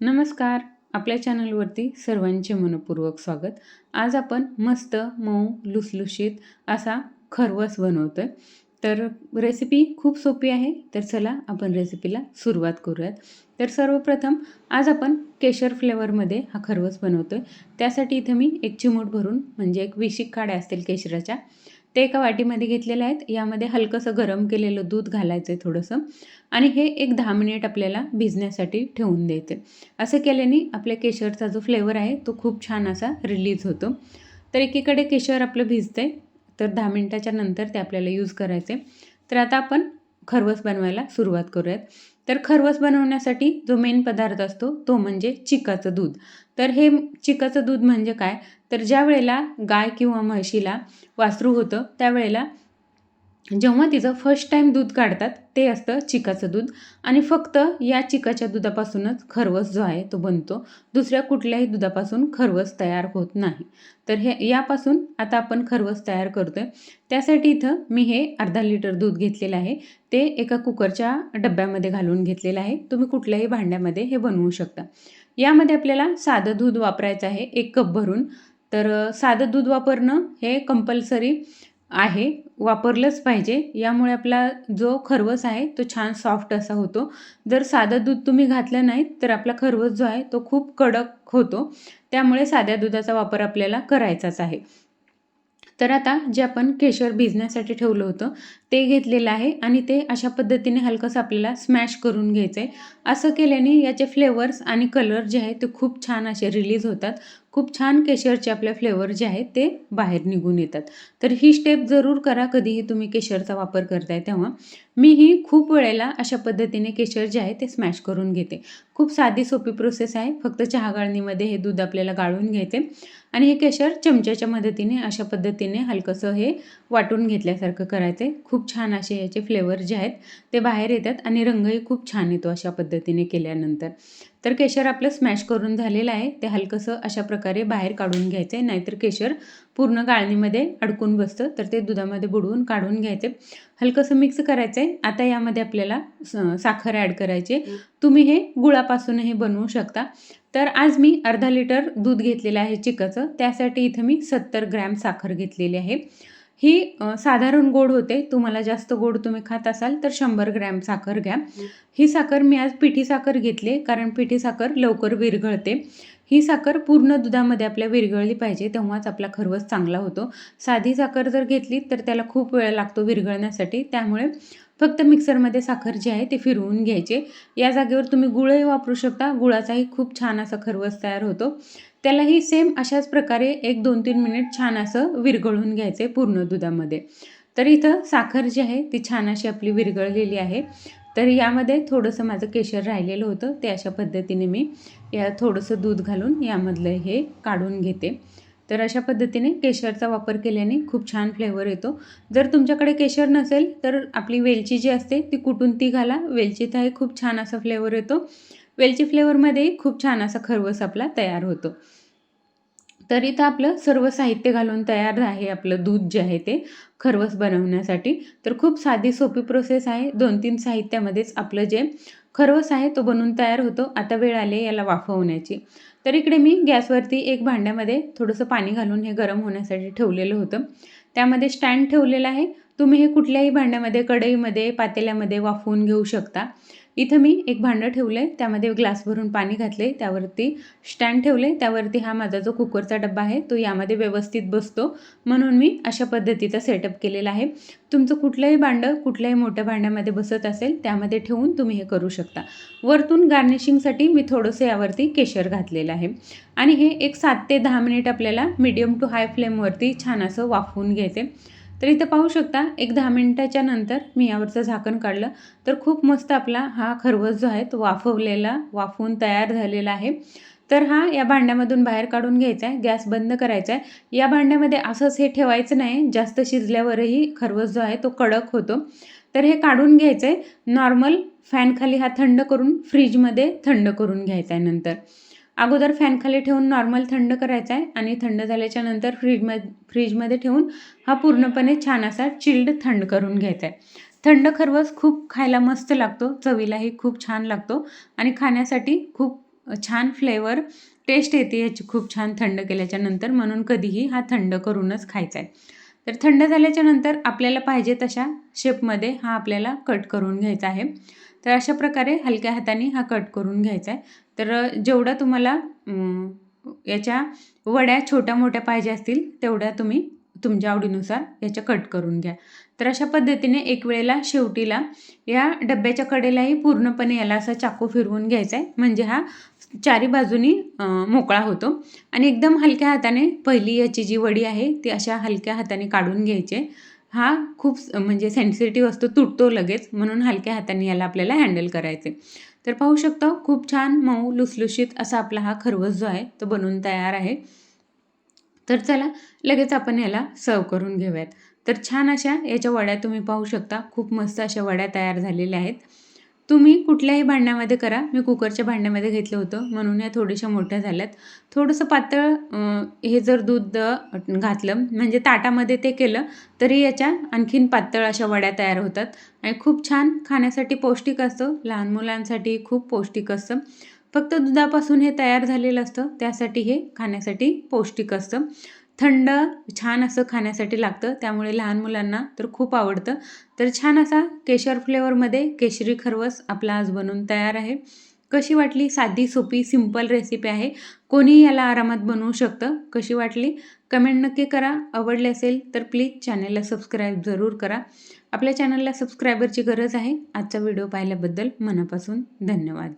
नमस्कार. आपल्या चॅनलवरती सर्वांचे मनपूर्वक स्वागत. आज आपण मस्त मऊ लुसलुशीत असा खरवस बनवतो आहे तर रेसिपी खूप सोपी आहे. तर चला आपण रेसिपीला सुरुवात करूयात. तर सर्वप्रथम आज आपण केशर फ्लेवरमध्ये हा खरवस बनवतो आहे त्यासाठी इथं मी एक चिमूट भरून म्हणजे एक विशिक काड्या असतील केशराच्या ते एका वाटीमध्ये घेतलेले आहेत. यामध्ये हलकंसं गरम केलेलं दूध घालायचं आहे थोडंसं. आणि हे एक दहा मिनिट आपल्याला भिजण्यासाठी ठेवून द्यायचं असं केल्याने आपल्या केशरचा जो फ्लेवर आहे तो खूप छान असा रिलीज होतो. तर एकीकडे केशर आपलं भिजतं तर दहा मिनटाच्या नंतर ते आपल्याला यूज करायचे तर आता आपण खरवस बनवायला सुरुवात करूयात. तर खरवस बनवण्यासाठी जो मेन पदार्थ असतो तो म्हणजे चिकाचं दूध. तर हे चिकाचं दूध म्हणजे काय? तर ज्या वेळेला गाय किंवा म्हशीला वासरू होतं त्यावेळेला जेव्हा तिचं फर्स्ट टाईम दूध काढतात ते असतं चिकाचं दूध. आणि फक्त या चिकाच्या दुधापासूनच खरवस जो आहे तो बनतो. दुसऱ्या कुठल्याही दुधापासून खरवस तयार होत नाही. तर हे यापासून आता आपण खरवस तयार करतो आहे त्यासाठी इथं मी हे अर्धा लिटर दूध घेतलेलं आहे. ते एका कुकरच्या डब्यामध्ये घालून घेतलेलं आहे. तुम्ही कुठल्याही भांड्यामध्ये हे बनवू शकता. यामध्ये आपल्याला साधं दूध वापरायचं आहे एक कप भरून. तर साधं दूध वापरणं हे कंपल्सरी आहे. वापरलंच पाहिजे. यामुळे आपला जो खरवस आहे तो छान सॉफ्ट असा होतो. जर साधं दूध तुम्ही घातलं नाही तर आपला खरवस जो आहे तो खूप कडक होतो. त्यामुळे साध्या दुधाचा वापर आपल्याला करायचाच आहे. तर आता जे आपण केशर भिजण्यासाठी ठेवलं होतं ते घेतलेलं आहे आणि ते अशा पद्धतीने हलकंसं आपल्याला स्मॅश करून घ्यायचं आहे असं केल्याने याचे फ्लेवर्स आणि कलर जे आहे ते खूप छान असे रिलीज होतात. खूप छान केशरचे आपले फ्लेवर जे आहेत ते बाहेर निघून येतात. तर ही स्टेप जरूर करा कधीही तुम्ही केशरचा वापर करताय तेव्हा. मी ही खूप वेळेला अशा पद्धतीने केशर जे आहे ते स्मॅश करून घेते. खूप साधी सोपी प्रोसेस आहे. फक्त चहा गाळणीमध्ये हे दूध आपल्याला गाळून घ्यायचे आणि हे केशर चमच्याच्या मदतीने अशा पद्धतीने हलकंसं हे वाटून घेतल्यासारखं करायचं आहे खूप छान असे याचे फ्लेवर जे आहेत ते बाहेर येतात आणि रंगही खूप छान येतो अशा पद्धतीने केल्यानंतर. तर केशर आपलं स्मॅश करून झालेलं आहे ते हलकंसं अशा प्रकारे बाहेर काढून घ्यायचं आहे नाहीतर केशर पूर्ण गाळणीमध्ये अडकून बसतं तर ते दुधामध्ये बुडवून काढून घ्यायचे. हलकंसं मिक्स करायचं आहे आता यामध्ये आपल्याला साखर ॲड करायचे तुम्ही हे गुळापासूनही बनवू शकता. तर आज मी अर्धा लिटर दूध घेतलेलं आहे चिकाचं त्यासाठी इथं मी सत्तर ग्रॅम साखर घेतलेली आहे. ही साधारण गोड होते. तुम्हाला जास्त गोड तुम्ही खात असाल तर शंभर ग्रॅम साखर घ्या. ही साखर मी आज पिठी साखर घेतली कारण पिठी साखर लवकर विरघळते. ही साखर पूर्ण दुधामध्ये आपल्या विरघळली पाहिजे तेव्हाच आपला खरवस चांगला होतो. साधी साखर जर घेतली तर त्याला खूप वेळ लागतो विरघळण्यासाठी. त्यामुळे फक्त मिक्सरमध्ये साखर जी आहे ते फिरवून घ्यायचे. या जागेवर तुम्ही गुळही वापरू शकता. गुळाचाही खूप छान असा खरवस तयार होतो. त्यालाही सेम अशाच प्रकारे एक दोन तीन मिनिट छान असं विरघळून घ्यायचे पूर्ण दुधामध्ये. तर इथं साखर जी आहे ती छान अशी आपली विरघळलेली आहे. तर यामध्ये थोडंसं माझं केशर राहिलेलं होतं. ते अशा पद्धतीने मी या थोडंसं दूध घालून यामधलं हे काढून घेते. तर अशा पद्धतीने केशरचा वापर केल्याने खूप छान फ्लेवर येतो. जर तुमच्याकडे केशर नसेल तर आपली वेलची जी असते ती कुठून ती घाला. वेलचीचाही खूप छान असा फ्लेवर येतो. वेलची फ्लेवरमध्येही खूप छान असा खरवस आपला तयार होतो. तर इथं आपलं सर्व साहित्य घालून तयार आहे आपलं दूध जे आहे ते खरवस बनवण्यासाठी. तर खूप साधी सोपी प्रोसेस आहे. दोन तीन साहित्यामध्येच आपलं जे खरवस आहे तो बनून तयार होतो. आता वेळ आले याला वाफवण्याची. तर इकडे मी गॅसवरती एक भांड्यामध्ये थोडंसं पाणी घालून हे गरम होण्यासाठी ठेवलेलं होतं. त्यामध्ये स्टँड ठेवलेलं आहे. तुम्ही हे कुठल्याही भांड्यामध्ये कढईमध्ये पातेल्यामध्ये वाफवून घेऊ शकता. इथं मी एक भांडं ठेवलं आहे त्यामध्ये ग्लास भरून पाणी घातले त्यावरती स्टँड ठेवले त्यावरती हा माझा जो कुकरचा डब्बा आहे तो यामध्ये व्यवस्थित बसतो. म्हणून मी अशा पद्धतीचा सेटअप केलेला आहे. तुमचं कुठलंही भांडं कुठल्याही मोठ्या भांड्यामध्ये बसत असेल त्यामध्ये ठेवून तुम्ही हे करू शकता. वरतून गार्निशिंगसाठी मी थोडंसं यावरती केशर घातलेलं आहे. आणि हे एक सात ते दहा मिनिट आपल्याला मीडियम टू हाय फ्लेमवरती छान असं वाफवून घ्यायचे तर इथं पाहू शकता एक दहा मिनटाच्या नंतर मी यावरचं झाकण काढलं. तर खूप मस्त आपला हा खरवस जो आहे तो वाफवलेला वाफवून तयार झालेला आहे. तर हा या भांड्यामधून बाहेर काढून घ्यायचा आहे गॅस बंद करायचा आहे या भांड्यामध्ये असंच हे ठेवायचं नाही जास्त शिजल्यावरही खरवस जो आहे तो कडक होतो. तर हे काढून घ्यायचं आहे नॉर्मल फॅनखाली हा थंड करून फ्रीजमध्ये थंड करून घ्यायचा आहे नंतर. अगोदर फॅनखाली ठेवून नॉर्मल थंड करायचा आहे आणि थंड झाल्याच्यानंतर फ्रीजमध्ये फ्रीजमध्ये ठेवून हा पूर्णपणे छान असा चिल्ड थंड करून घ्यायचा आहे. थंड खरवस खूप खायला मस्त लागतो चवीलाही खूप छान लागतो आणि खाण्यासाठी खूप छान फ्लेवर टेस्ट येते याची खूप छान थंड केल्याच्यानंतर म्हणून कधीही हा थंड करूनच खायचा आहे. तर थंड झाल्याच्यानंतर आपल्याला पाहिजे तशा शेपमध्ये हा आपल्याला कट करून घ्यायचा आहे. तर अशा प्रकारे हलक्या हाताने हा कट करून घ्यायचा आहे. तर जेवढा तुम्हाला याच्या वड्या छोट्या मोठ्या पाहिजे असतील तेवढ्या तुम्ही तुमच्या आवडीनुसार याच्या कट करून घ्या. तर अशा पद्धतीने एक वेळेला शेवटीला या डब्याच्या कडेलाही पूर्णपणे याला असा चाकू फिरवून घ्यायचा आहे. म्हणजे हा चारी बाजूनी मोकळा होतो. आणि एकदम हलक्या हाताने पहिली याची जी वडी आहे ती अशा हलक्या हाताने काढून घ्यायची आहे. हा खूप स- म्हणजे सेन्सिटिव्ह असतो तुटतो लगेच. म्हणून हलक्या हाताने याला आपल्याला हँडल करायचे. तर पाहू शकतो खूप छान मऊ लुसलुशीत असा आपला हा खरवस जो आहे तो बनवून तयार आहे. तर चला लगेच आपण याला सर्व करून घेऊयात. तर छान अशा याच्या वड्या तुम्ही पाहू शकता. खूप मस्त अशा वड्या तयार झालेल्या आहेत. तुम्ही कुठल्याही भांड्यामध्ये करा. मी कुकरच्या भांड्यामध्ये घेतलं होतं. म्हणून या थोड्याशा मोठ्या झाल्यात. थोडंसं पातळ हे जर दूध घातलं म्हणजे ताटामध्ये ते केलं तरी याच्या आणखीन पातळ अशा वड्या तयार होतात. आणि खूप छान खाण्यासाठी पौष्टिक असतं. लहान मुलांसाठी खूप पौष्टिक असतं. फक्त दुधापासून हे तयार झालेलं असतं. त्यासाठी हे खाण्यासाठी पौष्टिक असतं. थंड छान असं खाण्यासाठी लागतं. त्यामुळे लहान मुलांना तर खूप आवडतं. तर छान असा केशर फ्लेवरमध्ये केशरी खरवस आपला आज बनवून तयार आहे. कशी वाटली? साधी सोपी सिंपल रेसिपी आहे. कोणी याला आरामात बनवू शकतं. कशी वाटली? कमेंट नक्की करा. आवडले असेल तर प्लीज चॅनलला सबस्क्राईब जरूर करा. आपल्या चॅनलला सबस्क्रायबरची गरज आहे. आजचा व्हिडिओ पाहिल्याबद्दल मनापासून धन्यवाद.